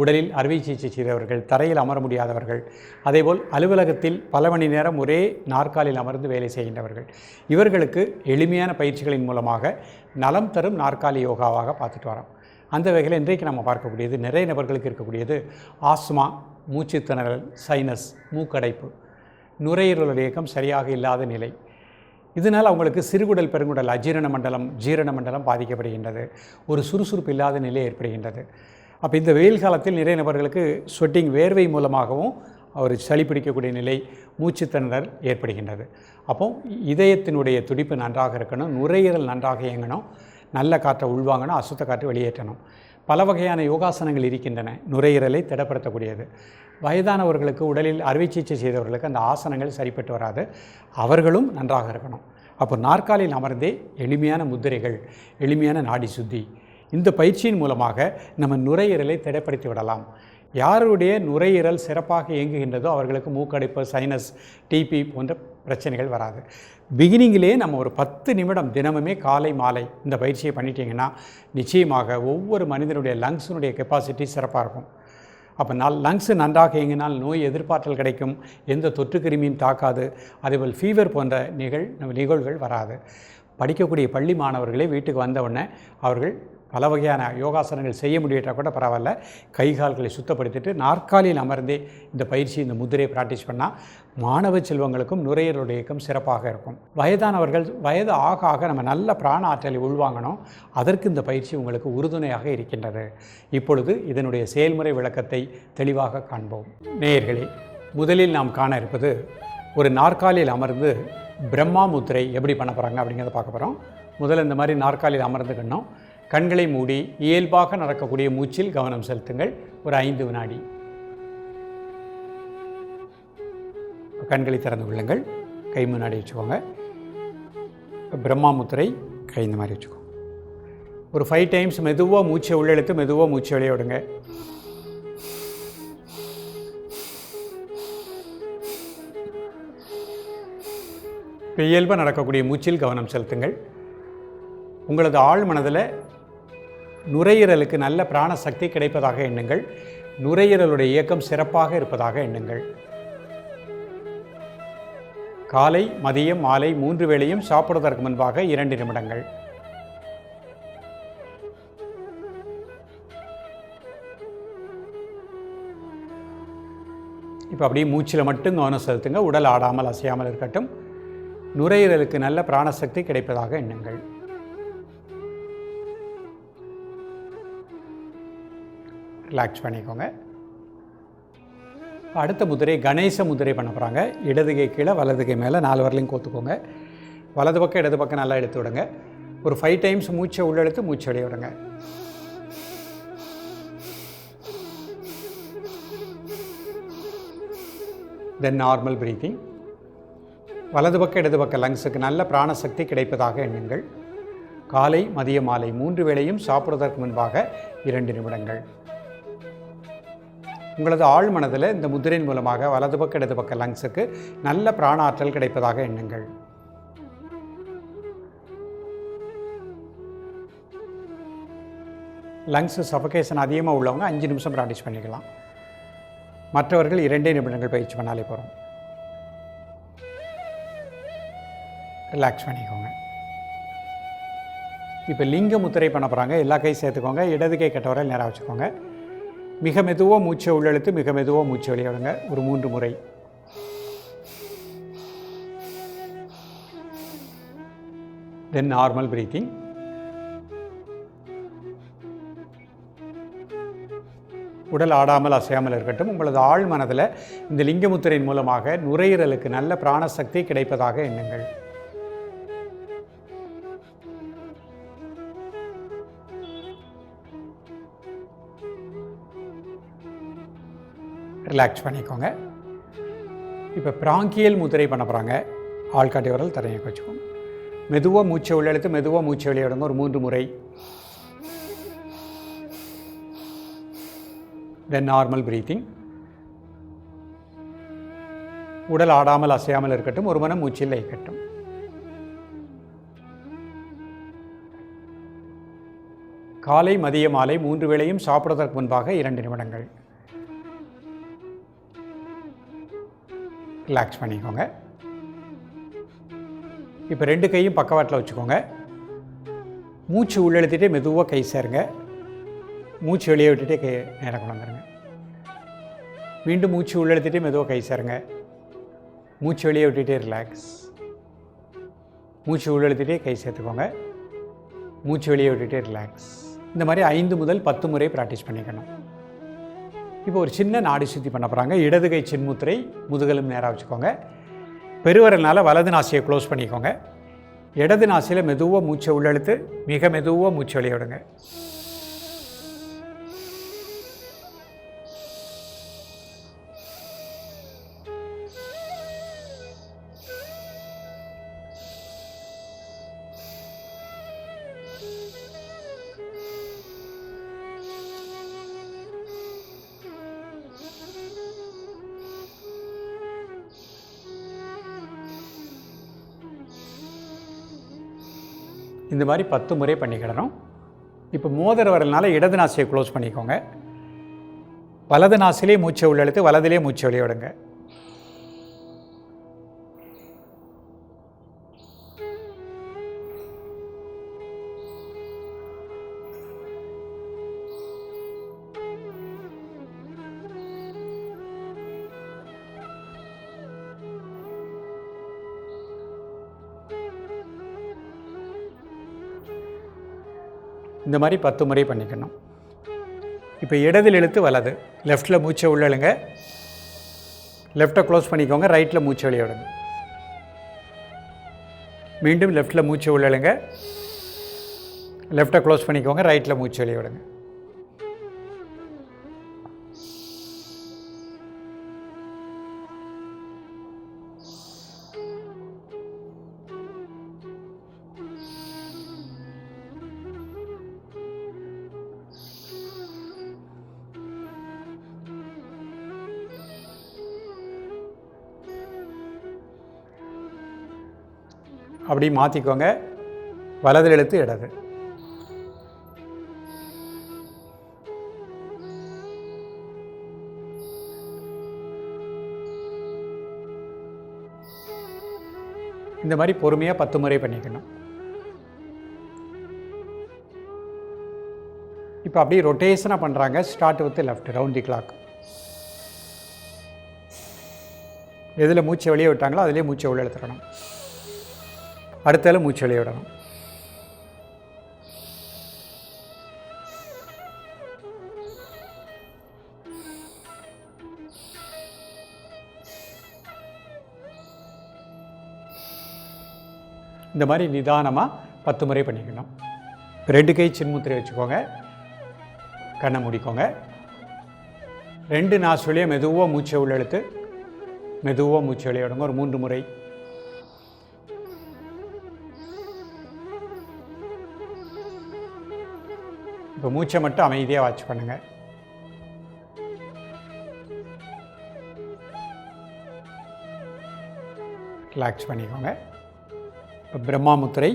உடலில் அறுவை சிகிச்சை செய்தவர்கள் தரையில் அமர முடியாதவர்கள் அதேபோல் அலுவலகத்தில் பல மணி நேரம் ஒரே நாற்காலில் அமர்ந்து வேலை செய்கின்றவர்கள். இவர்களுக்கு எளிமையான பயிற்சிகளின் மூலமாக நலம் தரும் நாற்காலி யோகாவாக பார்த்துட்டு வரோம். அந்த வகையில் இன்றைக்கு நம்ம பார்க்கக்கூடியது நிறைய நபர்களுக்கு இருக்கக்கூடியது ஆஸ்மா மூச்சுத்திணறல் சைனஸ் மூக்கடைப்பு நுரையீரல் இயக்கம் சரியாக இல்லாத நிலை. இதனால் அவங்களுக்கு சிறுகுடல் பெருங்குடல் அஜீரண மண்டலம் ஜீரண மண்டலம் பாதிக்கப்படுகின்றது. ஒரு சுறுசுறுப்பு இல்லாத நிலை ஏற்படுகின்றது. அப்போ இந்த வெயில் காலத்தில் நிறைய நபர்களுக்கு ஸ்வெட்டிங் வேர்வை மூலமாகவும் அவர் சளி பிடிக்கக்கூடிய நிலை மூச்சு திணறல் ஏற்படுகின்றது. அப்போ இதயத்தினுடைய துடிப்பு நன்றாக இருக்கணும் நுரையீரல் நன்றாக இயங்கணும் நல்ல காற்றை உள்வாங்கணும் அசுத்த காற்று வெளியேற்றணும். பல வகையான யோகாசனங்கள் இருக்கின்றன நுரையீரலை திடப்படுத்தக்கூடியது. வயதானவர்களுக்கு உடலில் அறுவை சிகிச்சை செய்தவர்களுக்கு அந்த ஆசனங்கள் சரிப்பட்டு வராது அவர்களும் நன்றாக இருக்கணும். அப்போ நாற்காலியில் அமர்ந்தே எளிமையான முத்திரைகள் எளிமையான நாடி சுத்தி இந்த பயிற்சியின் மூலமாக நம்ம நுரையீரலை திடப்படுத்தி விடலாம். யாருடைய நுரையீரல் சிறப்பாக இயங்குகின்றதோ அவர்களுக்கு மூக்கடைப்பு சைனஸ் டிபி போன்ற பிரச்சனைகள் வராது. பிகினிங்கிலே நம்ம ஒரு பத்து நிமிடம் தினமுமே காலை மாலை இந்த பயிற்சியை பண்ணிட்டீங்கன்னா நிச்சயமாக ஒவ்வொரு மனிதனுடைய லங்ஸினுடைய கெப்பாசிட்டி சிறப்பாக இருக்கும். அப்போ நல் லங்ஸு நன்றாக இயங்கினால் நோய் எதிர்பார்த்தல் கிடைக்கும். எந்த தொற்று கிருமியும் தாக்காது. அதேபோல் ஃபீவர் போன்ற நிகழ் நிகழ்வுகள் வராது. படிக்கக்கூடிய பள்ளி மாணவர்களே வீட்டுக்கு வந்தவுடனே அவர்கள் பல வகையான யோகாசனங்கள் செய்ய முடியட்டால் கூட பரவாயில்ல. கை கால்களை சுத்தப்படுத்திட்டு நாற்காலியில் அமர்ந்தே இந்த பயிற்சி இந்த முதிரையை ப்ராக்டிஸ் பண்ணால் மாணவ செல்வங்களுக்கும் நுரையீரலுடைய இயக்கம் சிறப்பாக இருக்கும். வயதானவர்கள் வயது ஆக ஆக நம்ம நல்ல பிராண ஆற்றலை உள்வாங்கணும். அதற்கு இந்த பயிற்சி உங்களுக்கு உறுதுணையாக இருக்கின்றது. இப்பொழுது இதனுடைய செயல்முறை விளக்கத்தை தெளிவாக காண்போம். நேயர்களே முதலில் நாம் காண இருப்பது ஒரு நாற்காலியில் அமர்ந்து பிரம்மா முத்திரை எப்படி பண்ண போகிறாங்க அப்படிங்கிறத பார்க்க போகிறோம் முதல்ல இந்த மாதிரி நாற்காலியில் அமர்ந்துக்கணும் கண்களை மூடி இயல்பாக நடக்கக்கூடிய மூச்சில் கவனம் செலுத்துங்கள். ஒரு ஐந்து வினாடி. கண்களை திறந்து கொள்ளுங்கள். கை முன்னாடி வச்சுக்கோங்க. பிரம்மா முத்திரை கை இந்த மாதிரி வச்சுக்கோங்க ஒரு ஃபைவ் டைம்ஸ் மெதுவாக மூச்சை உள்ளெழுத்து மெதுவாக மூச்சை வெளியே விடுங்க. இயல்பாக நடக்கக்கூடிய மூச்சில் கவனம் செலுத்துங்கள். உங்களது ஆழ் மனதில் நுரையீரலுக்கு நல்ல பிராண சக்தி கிடைப்பதாக எண்ணுங்கள். நுரையீரலுடைய இயக்கம் சிறப்பாக இருப்பதாக எண்ணுங்கள். காலை மதியம் மாலை மூன்று வேளையும் சாப்பிடுவதற்கு முன்பாக இரண்டு நிமிடங்கள். இப்போ அப்படியே மூச்சில் மட்டும் கவனம் செலுத்துங்க. உடல் ஆடாமல் அசையாமல் இருக்கட்டும். நுரையீரலுக்கு நல்ல பிராணசக்தி கிடைப்பதாக எண்ணுங்கள். ரிலாக்ஸ் பண்ணிக்கோங்க. அடுத்த முதிரை கணேச முதிரை பண்ண போகிறாங்க இடதுகை கீழே வலதுகை மேலே நாலு வரலையும் கோத்துக்கோங்க. வலது பக்கம் இடது பக்கம் நல்லா எடுத்து விடுங்க. ஒரு ஃபைவ் டைம்ஸ் மூச்சை உள்ளெழுத்து மூச்சு வெளியே விடுங்க. தென் நார்மல் பிரீத்திங் வலது பக்கம் இடது பக்கம் லங்ஸுக்கு நல்ல பிராணசக்தி கிடைப்பதாக எண்ணுங்கள். காலை மதிய மாலை மூன்று வேளையும் சாப்பிடுவதற்கு முன்பாக இரண்டு நிமிடங்கள். உங்களது ஆழ் மனதில் இந்த முதிரின் மூலமாக வலது பக்க இடது பக்க லங்ஸுக்கு நல்ல பிராண ஆற்றல் கிடைப்பதாக எண்ணுங்கள். லங்ஸ் சஃபகேஷன் அதிகமாக உள்ளவங்க அஞ்சு நிமிஷம் ப்ராக்டிஸ் பண்ணிக்கலாம். மற்றவர்கள் இரண்டே நிமிடங்கள் பயிற்சி பண்ணாலே போகிறோம் ரிலாக்ஸ் பண்ணிக்கோங்க. இப்போ லிங்க முத்திரை பண்ண போகிறாங்க எல்லா கையும் சேர்த்துக்கோங்க. இடது கை கட்டவரை நேராக வச்சுக்கோங்க. மிக மெதுவாக மூச்சை உள்ளெழுத்து மிக மெதுவாக மூச்சை வெளியே ஒரு மூன்று முறை. தென் நார்மல் பிரீத்திங் உடல் ஆடாமல் அசையாமல் இருக்கட்டும். உங்களது ஆழ் மனதில் இந்த லிங்கமுத்திரையின் மூலமாக நுரையீரலுக்கு நல்ல பிராணசக்தி கிடைப்பதாக எண்ணுங்கள். ரிலாக்ஸ் பண்ணிக்கோங்க. இப்போ பிராங்கியல் முதிரை பண்ண போகிறாங்க ஆள்காட்டி வரல் தரையை வச்சுக்கோங்க மெதுவாக மூச்சை உள்ளெழுத்து மெதுவாக மூச்சை வெளியிடுங்க ஒரு மூன்று முறை. தென் நார்மல் ப்ரீத்திங் உடல் ஆடாமல் அசையாமல் இருக்கட்டும். ஒரு மனம் மூச்சில் இருக்கட்டும். காலை மதிய மாலை மூன்று வேளையும் சாப்பிடுவதற்கு முன்பாக இரண்டு நிமிடங்கள். ரிலாக்ஸ் பண்ணிக்கோங்க. இப்போ ரெண்டு கையும் பக்கவாட்டில் வச்சுக்கோங்க. மூச்சு உள்ளெழுத்திட்டே மெதுவாக கை சேருங்க. மூச்சு வெளியே விட்டுட்டே கை நேரம் கொண்டு வந்துருங்க. மீண்டும் மூச்சு உள்ளெழுத்திட்டே மெதுவாக கை சேருங்க. மூச்சு வெளியே விட்டுட்டே ரிலாக்ஸ் மூச்சு உள்ளெழுத்திட்டே கை சேர்த்துக்கோங்க. மூச்சு வெளியே விட்டுட்டே ரிலாக்ஸ் இந்த மாதிரி ஐந்து முதல் பத்து முறை ப்ராக்டிஸ் பண்ணிக்கணும். இப்போ ஒரு சின்ன நாடி சுத்தி பண்ண போகிறாங்க இடதுகை சின்முத்திரை முதுகலும் நேராக வச்சுக்கோங்க. பெருவரல்னால வலது நாசியை க்ளோஸ் பண்ணிக்கோங்க. இடது நாசியில் மெதுவாக மூச்சை உள்ளெழுத்து மிக மெதுவாக மூச்சு வெளியே இந்த மாதிரி பத்து முறை பண்ணிக்கிடணும் இப்போ மோதிர வரல்னால இடது நாசியை க்ளோஸ் பண்ணிக்கோங்க. வலது நாசிலே மூச்சை உள்ளெழுத்து வலதிலே மூச்சை வெளியே இந்த மாதிரி பத்து முறை பண்ணிக்கணும். இப்போ இடதில் இழுத்து வலது. லெஃப்ட்டில் மூச்சை உள்ளழுங்க லெஃப்ட்டை க்ளோஸ் பண்ணிக்கோங்க. ரைட்டில் மூச்சை வெளியே விடுங்க. மீண்டும் லெஃப்ட்டில் மூச்சை உள்ளழுங்க லெஃப்ட்டை க்ளோஸ் பண்ணிக்கோங்க. ரைட்டில் மூச்சு வெளியே விடுங்க. அப்படி மாற்றிக்கோங்க வலதில் எழுத்து இடது. இந்த மாதிரி பொறுமையாக பத்து முறை பண்ணிக்கணும். இப்போ அப்படியே ரொட்டேஷனாக பண்ணுறாங்க start with left round the clock எதில் மூச்சை வெளியே விட்டாங்களோ அதிலே மூச்சை உள்ளே எடுத்துக்கணும் அடுத்தால மூச்சு விடணும். இந்த மாதிரி நிதானமாக பத்து முறை பண்ணிக்கணும். ரெண்டு கை சின்முத்திரை வச்சுக்கோங்க. கண்ணை மூடிக்கோங்க. ரெண்டு நாசுலையும் மெதுவாக மூச்சை உள்ளெழுத்து மெதுவாக மூச்சு விளையாடுங்க ஒரு மூன்று முறை. இப்போ மூச்சை மட்டும் அமைதியாக வாட்ச் பண்ணுங்கள் ரிலாக்ஸ் பண்ணிக்கோங்க. இப்போ பிரம்மா முத்திரை.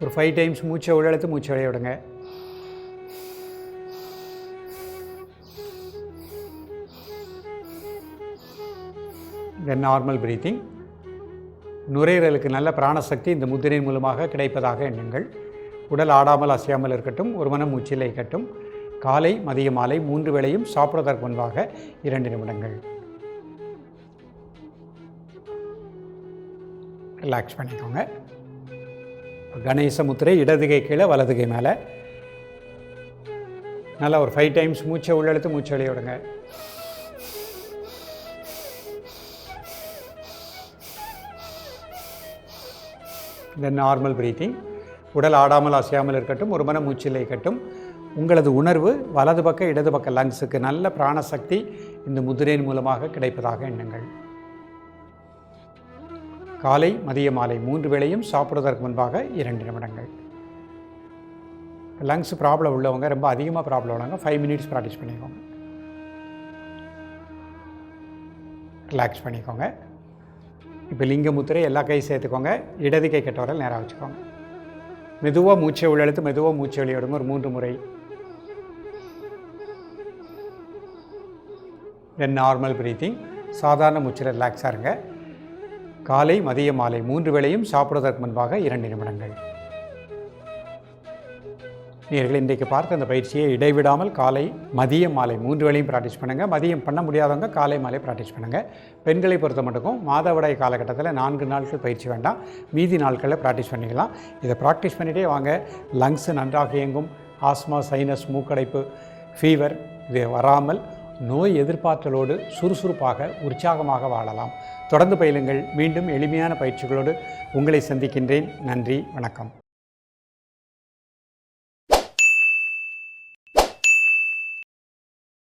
ஒரு ஃபைவ் டைம்ஸ் மூச்சை உள்ளெழுத்து மூச்சை வெளியே விடுங்க. தென் நார்மல் பிரீத்திங் நுரையீரலுக்கு நல்ல பிராணசக்தி இந்த முத்திரையின் மூலமாக கிடைப்பதாக எண்ணுங்கள். உடல் ஆடாமல் அசையாமல் இருக்கட்டும் ஒரு மனம் மூச்சில் இருக்கட்டும் காலை மதிய மாலை மூன்று வேளையும் சாப்பிடுவதற்கு முன்பாக இரண்டு நிமிடங்கள். ரிலாக்ஸ் பண்ணிக்கோங்க. கணேச முத்திரை இடதுகை கீழே வலதுகை மேலே. நல்லா ஒரு ஃபைவ் டைம்ஸ் மூச்சை உள்ளெழுத்து மூச்சை வெளியே விடுங்க. இந்த நார்மல் ப்ரீத்திங் உடல் ஆடாமல் அசையாமல் இருக்கட்டும் ஒரு மன மூச்சில் இருக்கட்டும் உங்களது உணர்வு வலது பக்க இடது பக்க லங்ஸுக்கு நல்ல பிராணசக்தி இந்த முதிரையின் மூலமாக கிடைப்பதாக எண்ணுங்கள். காலை மதிய மாலை மூன்று வேளையும் சாப்பிடுவதற்கு முன்பாக இரண்டு நிமிடங்கள். லங்ஸ் ப்ராப்ளம் உள்ளவங்க ரொம்ப அதிகமாக ப்ராப்ளம் உள்ளவங்க ஃபைவ் மினிட்ஸ் ப்ராக்டிஸ் பண்ணிக்கோங்க. ரிலாக்ஸ் பண்ணிக்கோங்க. இப்போ லிங்க முத்திரை எல்லா கையும் சேர்த்துக்கோங்க இடது கை கட்டவரல் நேராக வச்சுக்கோங்க. மெதுவாக மூச்சை உள்ளெழுத்து மெதுவாக மூச்சை வெளியிடுங்க ஒரு மூன்று முறை. தென் நார்மல் பிரீத்திங் சாதாரண மூச்சில் ரிலாக்ஸாக இருங்க. காலை மதிய மாலை மூன்று வேளையும் சாப்பிடுவதற்கு முன்பாக இரண்டு நிமிடங்கள். நீங்கள் இன்றைக்கு பார்த்த அந்த பயிற்சியை இடைவிடாமல் காலை மதியம் மாலை மூன்று வேளையும் ப்ராக்டிஸ் பண்ணுங்கள் மதியம் பண்ண முடியாதவங்க காலை மாலை ப்ராக்டிஸ் பண்ணுங்கள் பெண்களை பொறுத்த மட்டுக்கும் மாதவிடாய் காலகட்டத்தில் நான்கு நாட்கள் பயிற்சி வேண்டாம். மீதி நாட்களில் ப்ராக்டிஸ் பண்ணிக்கலாம். இதை ப்ராக்டிஸ் பண்ணிகிட்டே வாங்க. லங்ஸு நன்றாக இயங்கும். ஆஸ்மா சைனஸ் மூக்கடைப்பு ஃபீவர் இது வராமல் நோய் எதிர்பார்த்தலோடு சுறுசுறுப்பாக உற்சாகமாக வாழலாம். தொடர்ந்து பயிலுங்கள். மீண்டும் எளிமையான பயிற்சிகளோடு உங்களை சந்திக்கின்றேன். நன்றி. வணக்கம்.